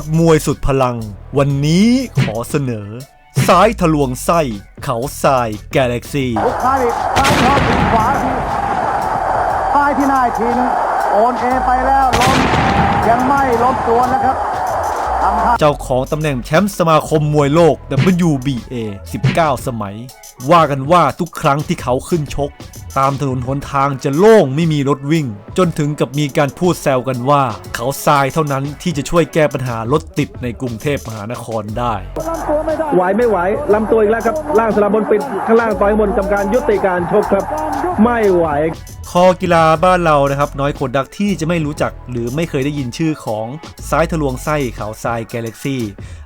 ดมวยสุดพลัง วันนี้ขอเสนอ ซ้ายทะลวงไส้ เขาทรายกาแล็กซี่บุกเข้าอีกซ้ายทอดถึงขวาทีท้ายที่หน้าอีกทีนึงโอนเอไปแล้วล้มยังไม่ล้มตัวนะครับทำท่าเจ้าของตำแหน่งแชมป์สมาคมมวยโลก WBA 19 สมัย ว่ากันว่าทุกครั้งที่เขาขึ้นชก ตามถนนหนทางจะโล่งไม่มีรถวิ่ง จนถึงกับมีการพูดแซวกันว่า เขาทรายเท่านั้นที่จะช่วยแก้ปัญหารถติดในกรุงเทพมหานครได้ไหวไม่ไหวลำตัวอีกแล้วครับ ล่างสลับบนปิดข้างล่างต่อยข้างบนกรรมการยุติการชกครับ ไม่ไหวคอกีฬาบ้านเรานะครับ น้อยคนดักที่จะไม่รู้จักหรือไม่เคยได้ยินชื่อของซ้ายทะลวงไส้เขาทรายกาแล็กซี่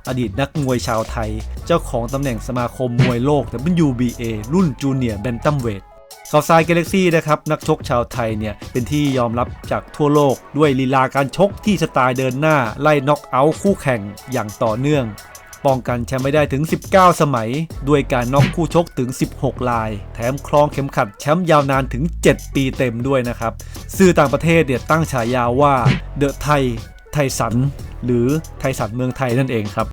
อดีตนักมวยชาวไทย เจ้าของตำแหน่งสมาคมมวยโลก WBA รุ่นจูเนียร์แบนตัมเวท เขาทรายกาแล็กซี่นะครับนักชกชาวไทยเนี่ยเป็นที่ยอมรับจากทั่วโลกด้วยลีลาการชกที่สไตล์เดินหน้าไล่น็อกเอาท์คู่แข่งอย่างต่อเนื่อง ป้องกันแชมป์ไม่ได้ถึง 19 สมัย ด้วยการน็อกคู่ชกถึง 16 ลาย แถมครองเข็มขัดแชมป์ยาวนานถึง 7 ปีเต็มด้วยนะครับสื่อต่างประเทศเนี่ยตั้งฉายาว่าเดอะไทยไทสันหรือไทสันเมืองไทยนั่นเองครับ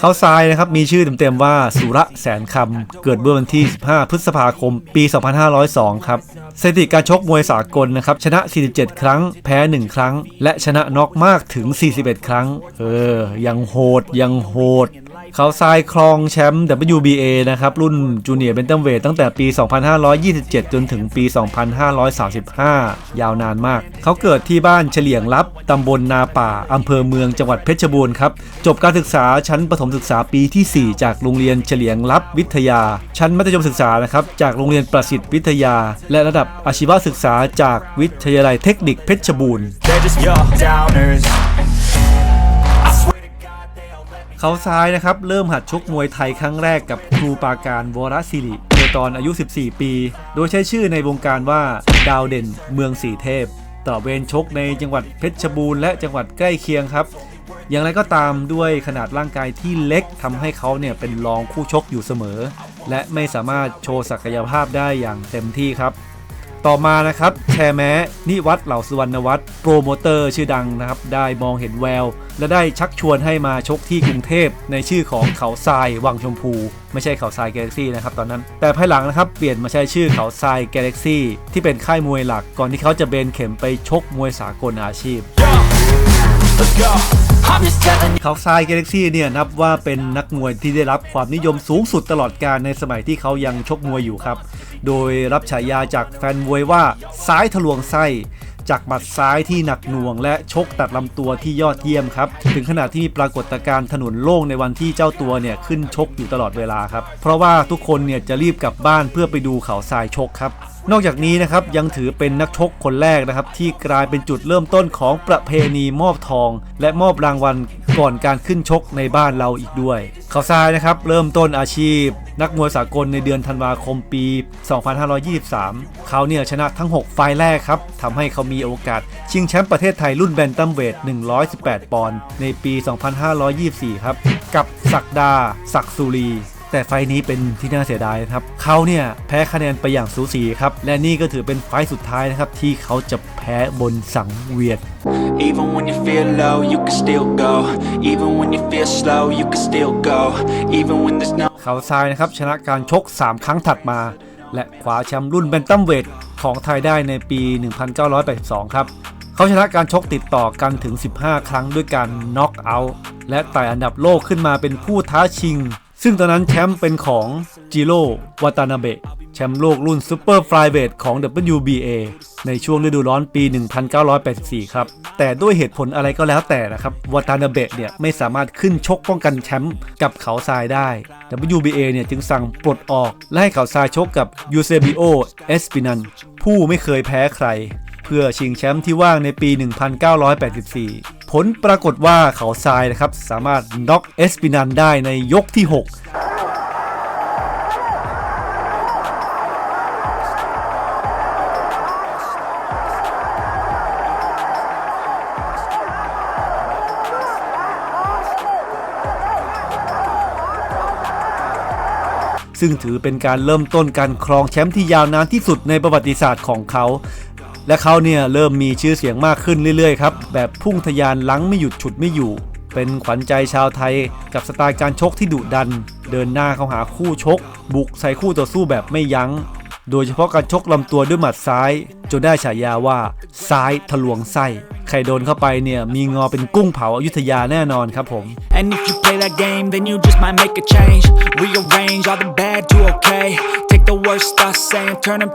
เขาทรายนะครับ มีชื่อเต็มๆว่าสุระแสนคำ เกิดเมื่อวันที่ 15 พฤษภาคม ปี 2502 ครับสถิติการชกมวยสากลนะครับ ชนะ 47 ครั้ง แพ้ 1 ครั้ง และชนะน็อกมากถึง 41 ครั้ง เออ ยังโหด ยังโหด เขาทรายครองแชมป์ WBA นะครับ รุ่นจูเนียร์เบนตัมเวทตั้งแต่ปี 2527 จนถึงปี 2535 ยาวนานมาก เขาเกิดที่บ้านเฉลียงลับตำบลนาป่าอำเภอเมืองจังหวัดเพชรบูรณ์ครับ จบการศึกษาชั้นประถมศึกษาปีที่ 4 จากโรงเรียนเฉลียงลับวิทยา ชั้นมัธยมศึกษานะครับจากโรงเรียนประสิทธิ์วิทยา และระดับอาชีวศึกษาจากวิทยาลัยเทคนิคเพชรบูรณ์ เขาซ้ายนะครับ เริ่มหัดชกมวยไทยครั้งแรกกับครูปาการวรศิริโดยตอนอายุ 14 ปี โดยใช้ชื่อในวงการว่าดาวเด่นเมืองสีเทพ ต่อเวรชกในจังหวัดเพชรบูรณ์และจังหวัดใกล้เคียงครับ อย่างไรก็ตามด้วยขนาดร่างกายที่เล็กทำให้เขาเนี่ยเป็นรองคู่ชกอยู่เสมอ และไม่สามารถโชว์ศักยภาพได้อย่างเต็มที่ครับ ต่อมานะครับแชร์แม้นิวัฒน์เหล่าสุวรรณวัฒน์โปรโมเตอร์ชื่อดังนะครับ ได้มองเห็นแวว และได้ชักชวนให้มาชกที่กรุงเทพ ในชื่อของเขาทรายวังชมพู ไม่ใช่เขาทรายกาแล็กซี่นะครับตอนนั้น แต่ภายหลังนะครับเปลี่ยนมาใช้ชื่อเขาทรายกาแล็กซี่ที่เป็นค่ายมวยหลักก่อนที่เขาจะเบนเข็มไปชกมวยสากลอาชีพ Let's go. เขาทรายกาแล็กซี่เนี่ยนับว่าเป็นนักมวยที่ได้รับความนิยมสูงสุดตลอดกาลในสมัยที่เขายังชกมวยอยู่ครับ โดยรับฉายาจากแฟนมวยว่าซ้ายทะลวงไส้จากหมัดซ้ายที่หนักหน่วง และชกตัดลำตัวที่ยอดเยี่ยมครับ ถึงขนาดที่มีปรากฏการณ์ถนนโล่งในวันที่เจ้าตัวเนี่ยขึ้นชกอยู่ตลอดเวลาครับ เพราะว่าทุกคนเนี่ยจะรีบกลับบ้านเพื่อไปดูเขาทรายชกครับ นอกจากนี้นะครับยังถือเป็นนักชกคนแรกนะครับ ที่กลายเป็นจุดเริ่มต้นของประเพณีมอบทอง และมอบรางวัลก่อนการขึ้นชกในบ้านเราอีกด้วย เขาทรายนะครับเริ่มต้นอาชีพ นักมวยสากลในเดือนธันวาคมปี 2523 เขาเนี่ยชนะทั้ง 6 ไฟล์แรกครับทำให้เขามีโอกาส ชิงแชมป์ประเทศไทยรุ่นแบนตัมเวท 118 ปอนด์ในปี 2524 ครับ กับศักดาศักสุรี แต่ไฟล์นี้เป็นที่น่าเสียดายนะครับเขาเนี่ยแพ้คะแนนไปอย่างสูสีครับและนี่ก็ถือเป็นไฟล์สุดท้ายนะครับที่เขาจะแพ้บนสังเวียน Even when you feel low, you can still go. Even when you feel slow, you can still go. Even when there's no เขาทรายนะครับชนะการชก 3 ครั้งถัดมา และคว้าแชมป์รุ่นแบนตัมเวทของไทยได้ในปี 1982 ครับเขาชนะการชกติดต่อกันถึง 15 ครั้งด้วยการน็อกเอาท์และไต่อันดับโลกขึ้นมาเป็นผู้ท้าชิง ซึ่งตอนนั้นแชมป์เป็นของจิโร่วาตานาเบะแชมป์โลกรุ่นซูเปอร์ฟลายเวทของ WBA ในช่วงฤดูร้อนปี 1984 ครับ แต่ด้วยเหตุผลอะไรก็แล้วแต่นะครับวาตานาเบะเนี่ยไม่สามารถขึ้นชกป้องกันแชมป์กับเขาทรายได้ WBA เนี่ยจึงสั่งปลดออก และให้เขาทรายชกกับยูเซบิโอเอสปินันผู้ไม่เคยแพ้ใคร เพื่อชิงแชมป์ที่ว่างในปี 1984 ผลปรากฏว่าเขาทรายนะครับ สามารถน็อกเอสปินันได้ในยกที่ 6ซึ่งถือเป็นการเริ่มต้นการครองแชมป์ที่ยาวนานที่สุดในประวัติศาสตร์ของเขา และเขาเนี่ยเริ่มมีชื่อเสียงมากขึ้นเรื่อยๆครับแบบพุ่งทะยานลังไม่หยุดฉุดไม่อยู่ เป็นขวัญใจชาวไทยกับสไตล์การชกที่ดุดัน เดินหน้าเข้าหาคู่ชก บุกใส่คู่ต่อสู้แบบไม่ยัง้ง โดยเฉพาะการชกลำตัวด้วยหมัดซ้าย จนได้ฉายาว่าซ้ายทะลวงไส้ใครโดนเข้าไปเนี่ยมีงอเป็นกุ้งเผาอายุทยาแน่นอนครับผม And if you play that game, then you just might make a change. Rearrange all the bad to okay.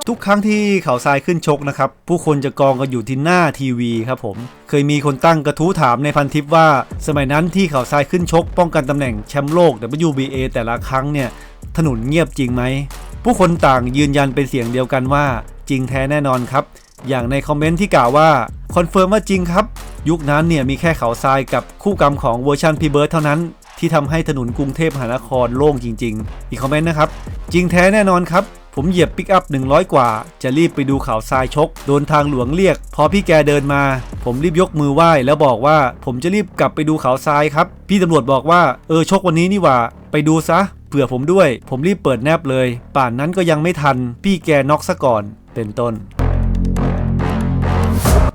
ทุกครั้งที่เขาทรายขึ้นชกนะครับ ผู้คนจะกองกันอยู่ที่หน้าทีวีครับผม เคยมีคนตั้งกระทู้ถามในพันทิปว่า สมัยนั้นที่เขาทรายขึ้นชก ป้องกันตำแหน่งแชมป์โลก WBA แต่ละครั้งเนี่ย ถนนเงียบจริงไหม ผู้คนต่างยืนยันเป็นเสียงเดียวกันว่า จริงแท้แน่นอนครับ อย่างในคอมเมนต์ที่กล่าวว่าคอนเฟิร์มว่าจริงครับ ยุคนั้นเนี่ยมีแค่เขาทรายกับคู่กรรมของเวอร์ชันพีเบิร์ดเท่านั้น ที่ทำให้ถนนกรุงเทพมหานครโล่งจริง ๆ อีกคอมเมนต์นะครับ จริงแท้แน่นอนครับ ผมเหยียบปิกอัพ 100 กว่า จะรีบไปดูข่าวทรายชก โดนทางหลวงเรียก พอพี่แกเดินมา ผมรีบยกมือไหว้แล้วบอกว่า ผมจะรีบกลับไปดูข่าวทรายครับ พี่ตำรวจบอกว่า เออชกวันนี้นี่หว่า ไปดูซะ เผื่อผมด้วย ผมรีบเปิดแนบเลย ป่านนั้นก็ยังไม่ทัน พี่แกน็อกซะก่อน เป็นต้น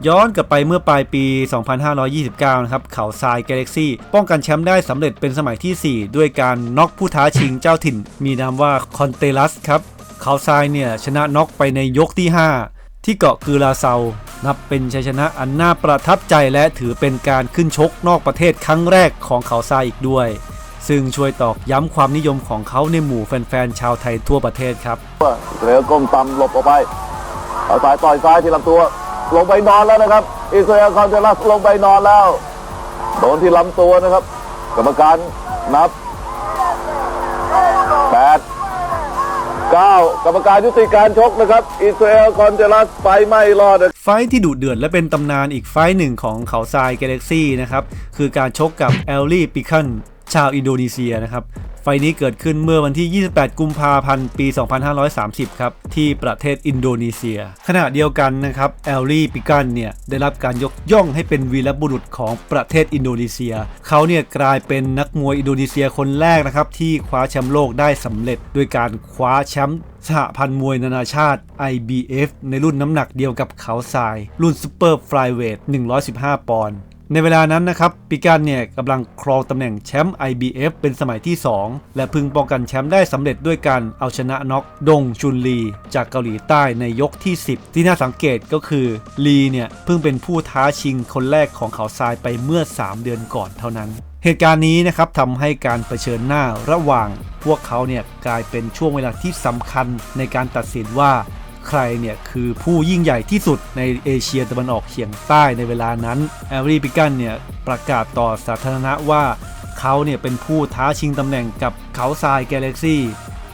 ย้อนกลับไปเมื่อปลายปี 2529 นะครับ เขาทราย Galaxy ป้องกันแชมป์ได้สำเร็จเป็นสมัยทีสี่ 4 ด้วยการน็อกผู้ท้าชิงเจ้าถิ่น มีนามว่าคอนเตลัสครับ เขาทรายเนี่ยชนะน็อกไปในยกที่ 5 ที่เกาะกือลาเซา นับเป็นชัยชนะอันน่าประทับใจและถือเป็นการขึ้นชกนอกประเทศครั้งแรกของเขาทรายอีกด้วยซึ่งช่วยตอกย้ำความนิยมของเขาในหมู่แฟนๆ ชาวไทยทั่วประเทศครับเร็วก้มต่ำหลบออกไปเอาซ้ายต่อยซ้ายที่ลำตัว ลงไปนอนแล้วนะครับอิสราเอลคอนเทลัสลงไปนอนแล้วโดนที่ลำตัวนะครับ กรรมการนับแปดเก้ากรรมการยุติการชกนะครับ อิสราเอลคอนเทลัสไปไม่รอดไฟที่ดุเดือดและเป็นตำนานอีกไฟหนึ่งของเขาทราย Galaxy นะครับ คือการชกกับแอลลี่ปิคันชาวอินโดนีเซียนะครับ ไฟนี้เกิดขึ้นเมื่อวันที่ 28 กุมภาพันธ์ ปี 2530 ครับ ที่ประเทศอินโดนีเซีย ขณะเดียวกันนะครับแอลลี่ปิกันเนี่ยได้รับการยกย่องให้เป็นวีรบุรุษของประเทศอินโดนีเซีย เขาเนี่ยกลายเป็นนักมวยอินโดนีเซียคนแรกนะครับที่คว้าแชมป์โลกได้สำเร็จด้วยการคว้าแชมป์สหพันธ์มวยนานาชาติ IBF ในรุ่นน้ำหนักเดียวกับเขาทราย รุ่นซูเปอร์ฟลายเวท115 ปอนด์ ในเวลานั้นนะครับปิกันเนี่ยกำลังครองตำแหน่งแชมป์ IBF เป็นสมัยที่ 2 และพึงป้องกันแชมป์ได้สำเร็จด้วยการเอาชนะน็อกดงชุนลี จากเกาหลีใต้ในยกที่ 10 ที่น่าสังเกตก็คือลีเนี่ยเพิ่งเป็นผู้ท้าชิงคนแรกของเขาทรายไปเมื่อ 3 เดือนก่อนเท่านั้น เหตุการณ์นี้นะครับทำให้การเผชิญหน้าระหว่าง พวกเขาเนี่ยกลายเป็นช่วงเวลาที่สำคัญในการตัดสินว่า ใครเนี่ยคือผู้ยิ่งใหญ่ที่สุดในเอเชียตะวันออกเฉียงใต้ในเวลานั้นแอรีปิกันเนี่ยประกาศต่อสาธารณะว่าเขาเนี่ยเป็นผู้ท้าชิงตำแหน่งกับเขาทราย Galaxy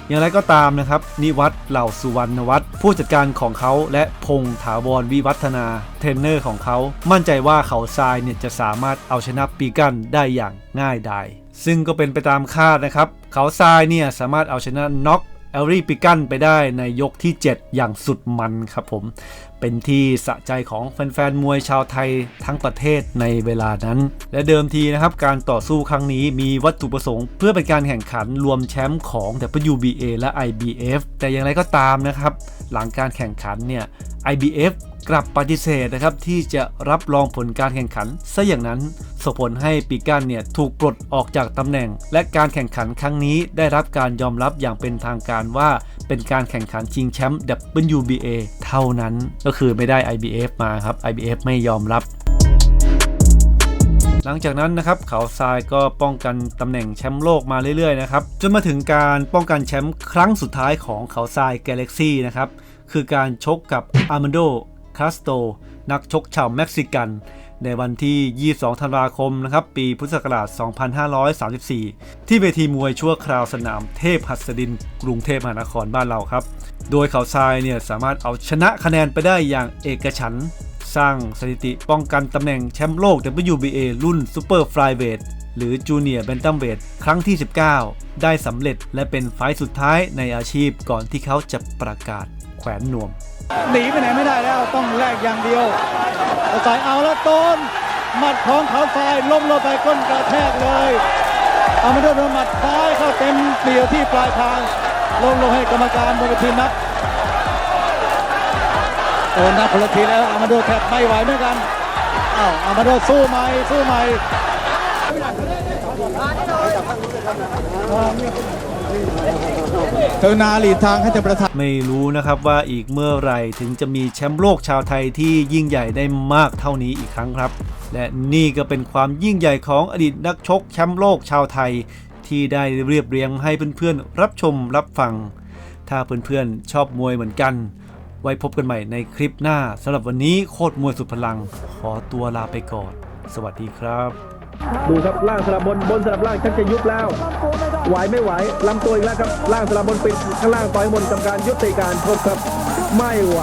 อย่างไรก็ตามนะครับ นิวัฒน์เหล่าสุวรรณวัฒน์ผู้จัดการของเขาและพงษ์ถาวรวิวัฒนาเทรนเนอร์ของเขา มั่นใจว่าเขาทรายเนี่ยจะสามารถเอาชนะปีกันได้อย่างง่ายดายซึ่งก็เป็นไปตามคาดนะครับ เขาทรายเนี่ยสามารถเอาชนะน็อก อลลี่ปิกันไปได้ในยกที่ 7 อย่างสุดมันครับผม เป็นที่สะใจของแฟนๆ มวยชาวไทยทั้งประเทศในเวลานั้น และเดิมทีนะครับ การต่อสู้ครั้งนี้มีวัตถุประสงค์ เพื่อเป็นการแข่งขันรวมแชมป์ของ WBA และ IBF แต่อย่างไรก็ตามนะครับ หลังการแข่งขันเนี่ย IBF กลับปฏิเสธนะครับที่จะรับรองผลการแข่งขันซะอย่างนั้น ส่งผลให้ปีกันเนี่ยถูกปลดออกจากตำแหน่ง และการแข่งขันครั้งนี้ได้รับการยอมรับอย่างเป็นทางการว่าเป็นการแข่งขันชิงแชมป์ WBA เท่านั้นก็คือไม่ได้ IBF มาครับ IBF ไม่ยอมรับหลังจากนั้นนะครับเขาทรายก็ป้องกันตำแหน่งแชมป์โลกมาเรื่อยๆนะครับจนมาถึงการป้องกันแชมป์ครั้งสุดท้ายของเขาทราย Galaxy นะครับคือการชกกับอาร์ม d โดคาสโตนักชกชาวเม็กซิกัน ในวันที่ 22 ธันวาคมนะครับปีพุทธศักราช 2534 ที่เวทีมวยชั่วคราวสนามเทพหัสดิน กรุงเทพมหานครบ้านเราครับ โดยเขาทรายเนี่ยสามารถเอาชนะคะแนนไปได้อย่างเอกฉันสร้างสถิติป้องกันตำแหน่งแชมป์โลก WBA รุ่น Super Flyweight หรือ Junior Bantamweight ครั้งที่ 19 ได้สำเร็จและเป็นไฟล์สุดท้ายในอาชีพก่อนที่เขาจะประกาศแขวนนวม หนีไปไหนไม่ได้แล้วต้องแลกอย่างเดียวเขาสายเอาแล้วโดนหมัดของเขาทรายล้มลงไปก้นกระแทกเลยเอามาโดนหมัดซ้ายเข้าเต็มเปลี่ยวที่ปลายทางลงลงให้กรรมการบนเวทีนับโดนนับคนละทีแล้วอามาโดแทบไม่ไหวเหมือนกันอ้าวอามาโดสู้ไหมสู้ไหม กรุณาหลีกทางให้เจ้าประธานไม่รู้นะครับว่าอีกเมื่อไหร่ถึงจะมีแชมป์โลกชาวไทยที่ยิ่งใหญ่ได้มากเท่านี้อีกครั้งครับ และนี่ก็เป็นความยิ่งใหญ่ของอดีตนักชกแชมป์โลกชาวไทย ที่ได้เรียบเรียงให้เพื่อนๆรับชมรับฟัง ถ้าเพื่อนๆชอบมวยเหมือนกัน ไว้พบกันใหม่ในคลิปหน้าสำหรับวันนี้โคตรมวยสุดพลัง ขอตัวลาไปก่อน สวัสดีครับ ดูครับล่างสลับบนบนสลับล่างชักจะยุบแล้ว ไหวไม่ไหวลำตัวอีกแล้วครับล่างสลับบนปิดข้างล่างต่อยบนกำการยุติการโทษครับไม่ไหว